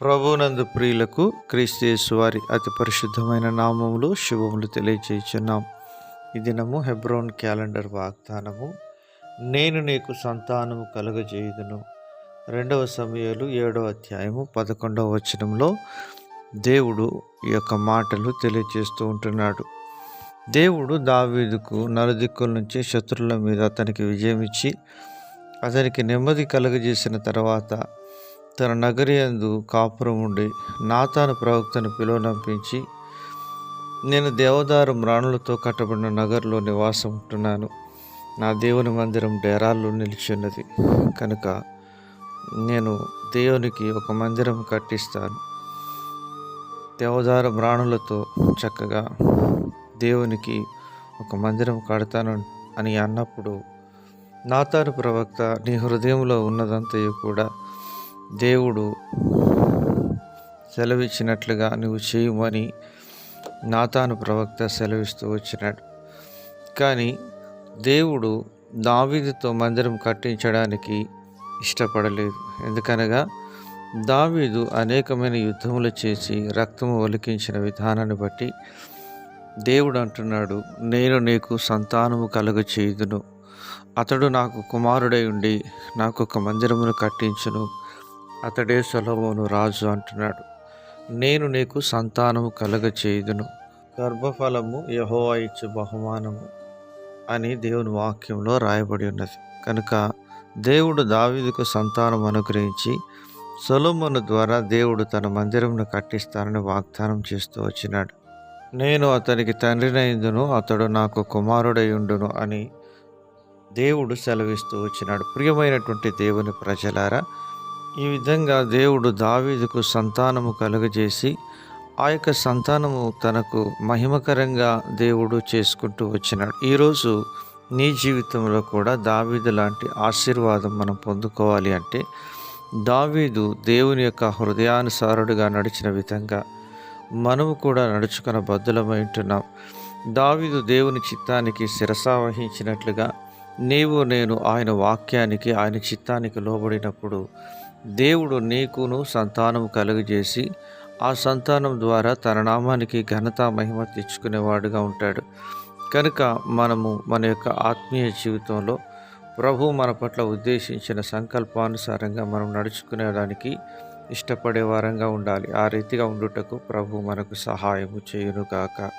ప్రభునందు ప్రియులకు క్రీస్తు వారి అతి పరిశుద్ధమైన నామములు శుభములు తెలియజేయుచున్నాం ఈ దినము హెబ్రోన్ క్యాలెండర్ వాగ్దానము. నేను నీకు సంతానము కలుగజేయుదును. రెండవ సమయాలు ఏడవ అధ్యాయము పదకొండవ వచనంలో దేవుడు ఈ యొక్క మాటలు తెలియజేస్తూ ఉంటున్నాడు. దేవుడు దావీదుకు నలుదిక్కుల నుంచి శత్రువుల మీద అతనికి విజయం ఇచ్చి అతనికి నెమ్మది కలుగజేసిన తర్వాత తన నగరి అందు కాపురం ఉండి నాతాను ప్రవక్తను పిలువనంపించి నేను దేవదారు మ్రాణులతో కట్టబడిన నగర్లో నివాసం ఉంటున్నాను. నా దేవుని మందిరం డేరాల్లో నిలిచిన్నది కనుక నేను దేవునికి ఒక మందిరం కట్టిస్తాను. దేవదారు మ్రాణులతో చక్కగా దేవునికి ఒక మందిరం కడతాను అని అన్నప్పుడు నాతాను ప్రవక్త నీ హృదయంలో ఉన్నదంతయు కూడా దేవుడు సెలవిచ్చినట్లుగా నువ్వు చేయమని నాతాను ప్రవక్త సెలవిస్తూ వచ్చినాడు. కానీ దేవుడు దావీదుతో మందిరం కట్టించడానికి ఇష్టపడలేదు. ఎందుకనగా దావీదు అనేకమైన యుద్ధములు చేసి రక్తము ఒలికించిన విధానాన్ని బట్టి దేవుడు అంటున్నాడు నేను నీకు సంతానము కలుగచేయుదును అతడు నాకు కుమారుడై ఉండి నాకు ఒక మందిరమును కట్టించును. అతడే సొలమోను రాజు అంటున్నాడు. నేను నీకు సంతానము కలగచేయుదును. గర్భఫలము యహోవా ఇచ్చు బహుమానము అని దేవుని వాక్యంలో రాయబడి ఉన్నది. కనుక దేవుడు దావీదుకు సంతానం అనుగ్రహించి సొలమును ద్వారా దేవుడు తన మందిరంను కట్టిస్తానని వాగ్దానం చేస్తూ వచ్చినాడు. నేను అతనికి తండ్రినైందును అతడు నాకు కుమారుడై ఉండును అని దేవుడు సెలవిస్తూ వచ్చినాడు. ప్రియమైనటువంటి దేవుని ప్రజలారా ఈ విధంగా దేవుడు దావీదుకు సంతానము కలుగజేసి ఆ యొక్క సంతానము తనకు మహిమకరంగా దేవుడు చేసుకుంటూ వచ్చినాడు. ఈరోజు నీ జీవితంలో కూడా దావీదు లాంటి ఆశీర్వాదం మనం పొందుకోవాలి అంటే దావీదు దేవుని యొక్క హృదయానుసారుడుగా నడిచిన విధంగా మనము కూడా నడుచుకున్న బద్దులమై ఉంటున్నాం. దావీదు దేవుని చిత్తానికి శిరసా వహించినట్లుగా నీవు నేను ఆయన వాక్యానికి ఆయన చిత్తానికి లోబడినప్పుడు దేవుడు నీకును సంతానం కలుగజేసి ఆ సంతానం ద్వారా తన నామానికి ఘనత మహిమ తెచ్చుకునేవాడుగా ఉంటాడు. కనుక మనము మన యొక్క ఆత్మీయ జీవితంలో ప్రభు మన పట్ల ఉద్దేశించిన సంకల్పానుసారంగా మనం నడుచుకునేదానికి ఇష్టపడే వారంగా ఉండాలి. ఆ రీతిగా ఉండుటకు ప్రభు మనకు సహాయము చేయునుగాక.